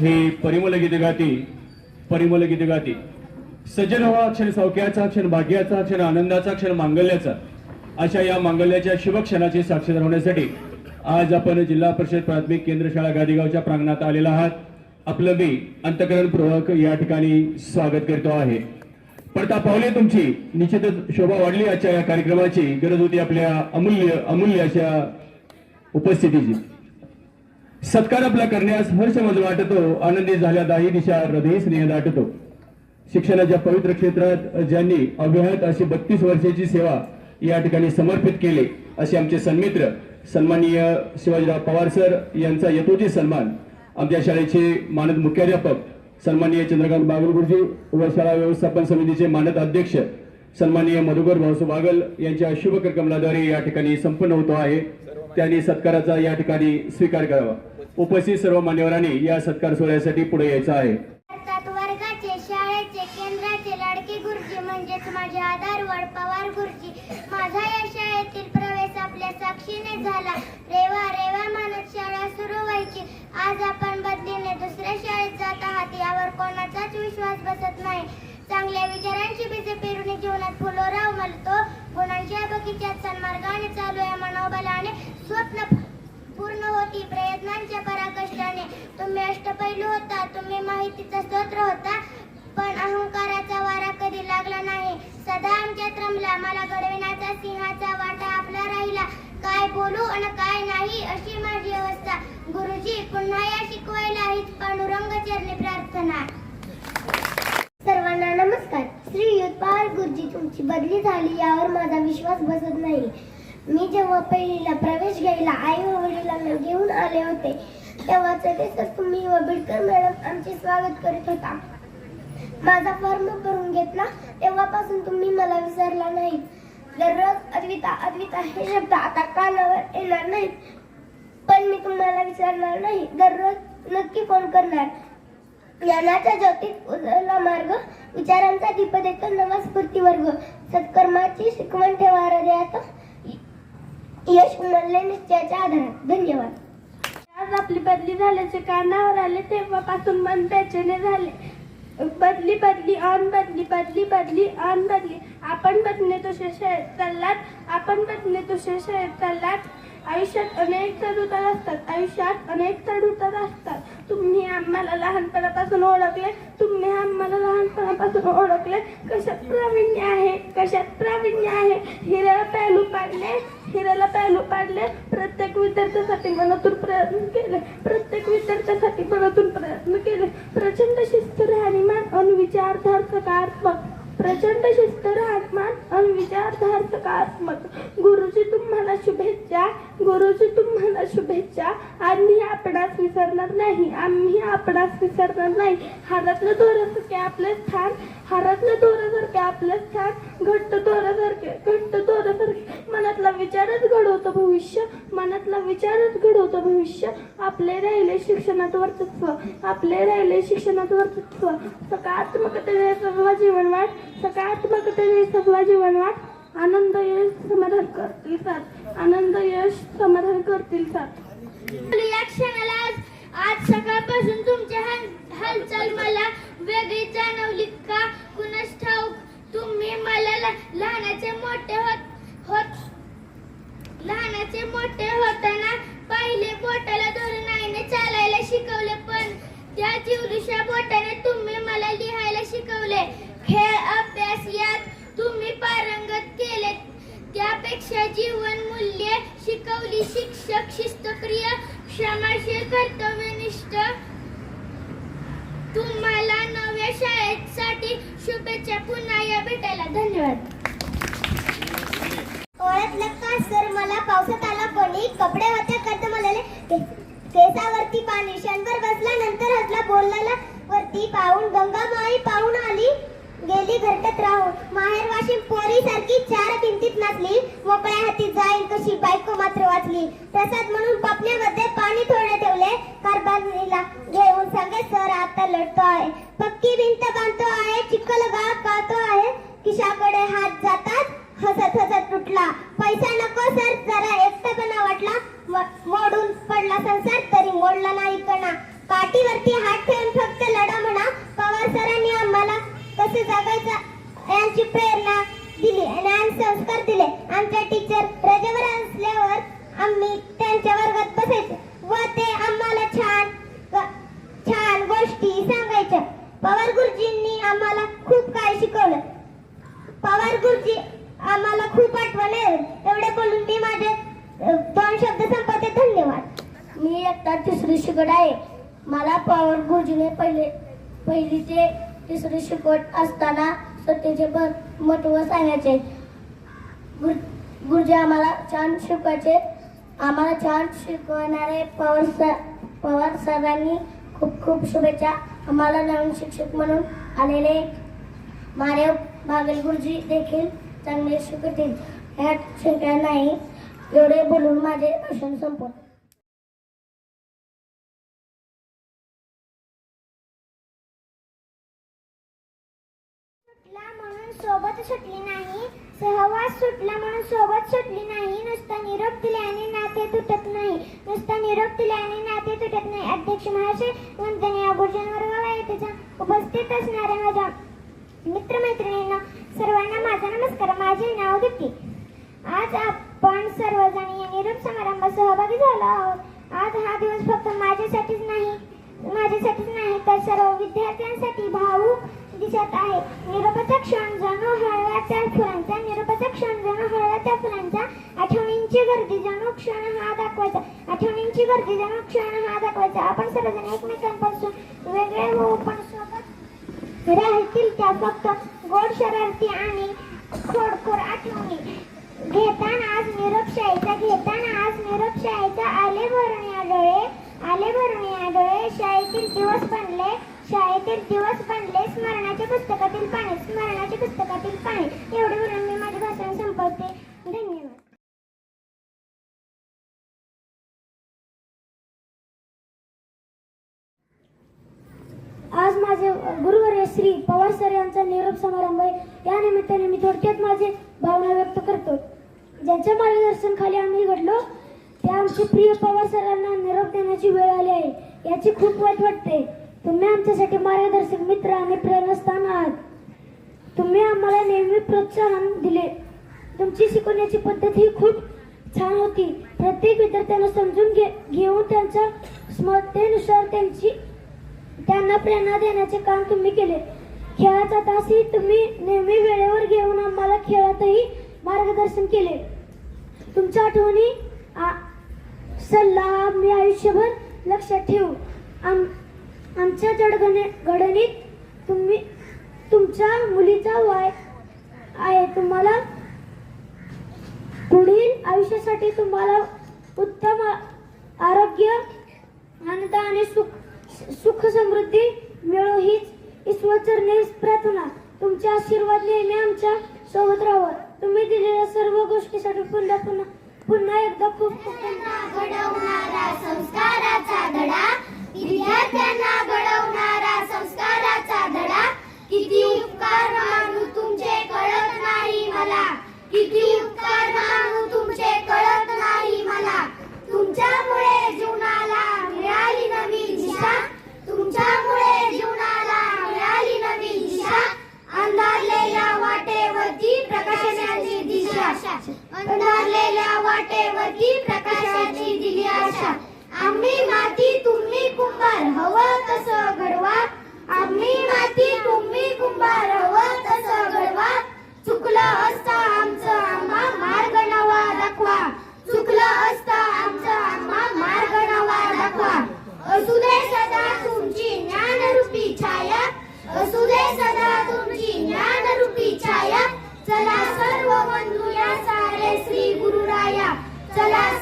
हे परिमल गीत गाती परिमल गीत गाती. सज्जन व्हा क्षण सौख्याचा क्षण भाग्याचा क्षण आनंदाचा क्षण मांगल्याचा. अशा या मांगल्याच्या शुभक्षणाची साक्षीदार होण्यासाठी आज आपण जिल्हा परिषद प्राथमिक केंद्र शाळा गादीगावच्या प्रांगणात आलेला आहात. आपलं मी अंतकरणपूर्वक या ठिकाणी स्वागत करतो आहे. पडता पावले तुमची निश्चितच शोभा वाढली. आजच्या या कार्यक्रमाची गरज होती आपल्या अमूल्य अमूल्य अशा उपस्थितीची. सत्कार आपला करण्यास हर्ष मज वाटतो आनंदी झाल्या दाही दिशा हृदय स्नेह दाटतो. शिक्षणाच्या पवित्र क्षेत्रात ज्यांनी अव्याहत अशी बत्तीस वर्षाची सेवा या ठिकाणी समर्पित केले असे आमचे सन्मित्र सन्माननीय शिवाजीराव पवार सर यांचा यथोचित सन्मान आमच्या शाळेचे मानद मुख्याध्यापक सन्माननीय चंद्रकांत बागल गुरुजी व शाळा व्यवस्थापन समितीचे मानद अध्यक्ष सन्माननीय मधुकर भाऊसू बागल यांच्या शुभ कमलाद्वारे या ठिकाणी संपन्न होतो आहे. त्यांनी सत्काराचा या ठिकाणी स्वीकार करावा. उपस्थित सर्व मान्यवरांनी या सत्कार सोहळ्यासाठी पुढे यायचं आहे. भारतात वर्गाचे शाळेचे केंद्राचे लाडके गुरुजी म्हणजेच माझे आधारवड पवार गुरुजी. माझा या शाळेतील प्रवेश आपल्या साक्षीने झाला. रेवा रेवा मानत शाळा सुरू व्हायची. आज आपण बदलीने दुसऱ्या शाळेत जात आहात यावर कोणाचाच विश्वास बसत नाही. चांगल्या विचारांची बीजे पेरुणी जीवनात फुलोराव म्हणतो गुणांच्या बगीच्यात सन्मार्गाने चालू या मनोबलाने. स्वप्न पूर्ण होती प्रयत्नांच्या पराकष्टाने. तुम्ही अष्टपैलू होता तुम्ही माहितीचा स्तोत्र होता पण अहंकाराचा वारा कधी लागला नाही. सदा आमच्यात रमला मला घडविण्याचा सिंहाचा वाटा आपला राहिला. काय बोलू आणि काय नाही अशी माझी अवस्था. गुरुजी पुन्हा या शिकवायला हीच पांडुरंग चरणी प्रार्थना सर्वांना नमस्कार श्री युथ पवार गुरुजी तुमची बदली झाली यावर माझा विश्वास बसत नाही. मी जेव्हा पहिलीला प्रवेश घ्यायला आई व वडिलांना घेऊन आले होते तेव्हा सर तुम्ही व बिडकर मॅडम आमचे स्वागत करीत होता. माझा फॉर्म भरून घेतला तेव्हापासून तुम्ही मला विसरला नाही दररोज अद्विता अद्विता हे शब्द आता कानावर येणार नाहीत. पण मी तुम्हाला विसरणार नाही. दररोज नक्की फोन करणार. ज्ञानाच्या ज्योतीत उजळला मार्ग विचारांचा दीप देतो नवा स्फूर्ती वर्ग. सत्कर्माची शिकवण ठेवा हृदयात. यश उमलले निश्चयाच्या आधारात. धन्यवाद. आज आपली बदली झाल्याचे कानावर आले तेव्हापासून मन बेचैने झाले. बदली बदली ऑन बदली बदली बदली ऑन बदली. आपण बदले तुझे शहर चाललात. आपण बदले तुझे शहर चाललात. आयुष्यात अनेक चढउतार असतात. आयुष्यात अनेक चढ उतार असतात. तुम्ही आम्हाला लहानपणापासून ओळखले तुम्ही आम्हाला लहानपणापासून ओळखले. कशात प्रावीण्य आहे कशात प्रावीण्य आहे? हिऱ्याला पॅलू पाडले हिऱ्याला पॅलू पाडले. प्रत्येक विद्यार्थ्यासाठी मनातून प्रयत्न केले प्रत्येक विद्यार्थ्यासाठी मनातून प्रयत्न केले. प्रचंड शिस्त राहणीमान अनुविचार सकारात्मक. प्रचंड शिस्त राहणीमान अनुविचार सकारात्मक गुरुजी तुम्हाला शुभेच्छा. गुरुजी तुम्हाला शुभेच्छा. आम्ही आपणास विसरणार नाही. आम्ही आपणास विसरणार नाही. हारातलं दोरासारखे आपलं स्थान. हारातलं दोरासारखे आपलं स्थान. घट्ट दोरासारखे घट्ट दोरासारखे. मनातला विचारच घडवतं भविष्य. मनातला विचारच घडवतं भविष्य. आपले राहिले शिक्षणात वर्चस्व. आपले राहिले शिक्षणात वर्चस्व. सकारात्मकतेने सर्व जीवनवाट सकारात्मकतेने सर्व जीवनवाट आनंद यश समाधान करतील साथ आनंद यश समाधान करतील साथ या क्षणाला आज आज सकाळपासून तुमची हाल हालचाल मला वेगळी जाणवली का? कुणास ठाऊक? तुम्ही मला लहानाचे मोठे होत होत लहानाचे मोठे होताना पहिले बोटाला धरून आईने चालायला शिकवले पण त्या जीवलुशा बोटाने तुम्ही मला लिहायला शिकवले खेळ अभ्यास यात तुम्ही पारंगत केले त्यापेक्षा जीवन मूल्य शिकवली शिक्षक शिस्तप्रिय क्षमाशील कर्तव्यनिष्ठ तुम्हाला नव्या शाळेसाठी शुभेच्छा पुन्हा या भेटायला धन्यवाद ओळखलं का सर मला पावसात आला कोणी कपडे होते कर्ज मला केसावरती पाणी क्षणभर बसला नंतर हसला बोलला वरती पाहून गंगा माई पाहून आली. गेली घरटत राहून. माहेर वाशिम पोरी सारखी चार भिंतीत नाचली. मोकळ्या हाती जाईल कशी बायको मात्र वाचली. प्रसाद म्हणून पापण्यामध्ये पाणी थोडे ठेवले. कारभारीला घेऊन सांगे सर आता लढतो आहे. पक्की भिंत बांधतो आहे चिखल गाळ काढतो आहे. किशाकडे हात जातात. हसत हसत तुटला. पैसा नको सर जरा एकटेपणा वाटला. मोडून पडला संसार तरी मोडला नाही कणा. पाठीवरती हात ठेवून फक्त लढा म्हणा. पवार सरांनी आम्हाला कसं जगायचं यांची प्रेरणा दिली आणि संस्कार दिले. आमच्या टीचर रजेवर असल्यावर आम्ही त्यांच्या वर्गात बसायचो. व ते आम्हाला छान छान गोष्टी सांगायच्या. पवार गुरुजींनी आम्हाला खूप काय शिकवलं. पवार गुरुजी आम्हाला खूप आठवण आहे एवढे बोलून मी माझे दोन शब्द संपवते. धन्यवाद. मी एकटा तिसरी शिकट आहे. मला पवार गुरुजीने पहिले पहिली ते तिसरी शिकट असताना सत्तेचे भर महत्त्व सांगायचे. गुर गुरुजी आम्हाला छान शिकवायचे. आम्हाला छान शिकवणारे पवार सर पवार सरांनी खूप खूप शुभेच्छा. आम्हाला नवीन शिक्षक म्हणून आलेले मारेव बागल गुरुजी देखील चांगले शिकवतील ह्यात शंका नाही. एवढे बोलून माझे भाषण संपवतो म्हणून सोबत सुटली नाही. सहवास सुटला म्हणून सोबत सुटली नाही. नुसता निरोप दिल्याने नाते तुटत नाही. नुसता निरोप दिल्याने नाते तुटत नाही. अध्यक्ष महाशय म्हणताना या गुरुजन वर्गाला येथे उपस्थित असणाऱ्या माझ्या मित्रमैत्रिणींना सर्वांना माझा नमस्कार. माझे नाव दीप्ती. आज आपण सर्वजण या निरोप समारंभात सहभागी झालो आहोत. आज हा दिवस फक्त माझ्यासाठीच नाही माझ्यासाठीच नाही तर सर्व विद्यार्थ्यांसाठी भावूक दिसत आहे. निरोपाचा क्षण जणू हळव्याच्या फुलांचा निरोपाचा क्षण जणू हळव्याच्या फुलांचा आठवणींची गर्दी जणू क्षण हा दाखवायचा आठवणींची गर्दी जणू क्षण हा दाखवायचा. आपण सर्वजण एकमेकांपासून वेगळे होऊ पण सोबत राहतील त्या फक्त गोड शरारती आणि खोडखोर आठवणी. घेताना आज निरोप शाळेचा घेताना आज निरोप शाळेचा आले भरून डोळे आले भरून डोळे. शाळेतील दिवस बनले शाळेतील दिवस बनले. स्मरणाच्या पुस्तकातील पाणी स्मरणाच्या पुस्तकातील पाणी. एवढे बोलून मी माझे भाषण संपवते. धन्यवाद. आज माझे गुरु श्री पवार सर यांचा निरोप समारंभ आहे. या निमित्ताने मी थोडक्यात माझे भावना व्यक्त करतो. ज्यांच्या मार्गदर्शनखाली आम्ही घडलो त्या आमचे प्रिय पवार सरांना निरोप देण्याची वेळ आली आहे याची खूप वाईट वाटते. तुम्ही आमच्यासाठी मार्गदर्शक मित्र आणि प्रेरणास्थान आहात. तुम्ही आम्हाला नेहमी प्रोत्साहन दिले. तुमची शिकवण्याची पद्धत ही खूप छान होती. प्रत्येक विद्यार्थ्यांना समजून घे घेऊन त्यांच्या स्मरतेनुसार त्यांची त्यांना प्रेरणा देण्याचे काम तुम्ही केले. खेळाचा तासही तुम्ही नेहमी वेळेवर घेऊन आम्हाला खेळातही मार्गदर्शन केले. तुमच्या आठवणी सल्ला मी आयुष्यभर लक्षात ठेवू. आम आमच्या जडगणे घडणीत तुम्ही तुमच्या मुलीचा वाय आहे. तुम्हाला पुढील आयुष्यासाठी तुम्हाला उत्तम आरोग्य आनंद आणि सुख सुख समृद्धी मिळो हीच ईश्वरचरणे प्रार्थना. तुमचे आशीर्वाद नेहमी आमच्यासोबत राहावं तुम्ही दिलेल्या सर्व गोष्टीसाठी पुन्हा पुन्हा पुन्हा एकदा खूप संस्काराचा धडा विद्यार्थ्यांना घडवणारा संस्काराचा धडा. किती उपकार मानू तुमचे कळत नाही मला. किती उपकार मानू तुमचे कळत नाही मला. तुमच्यामुळे जीवना las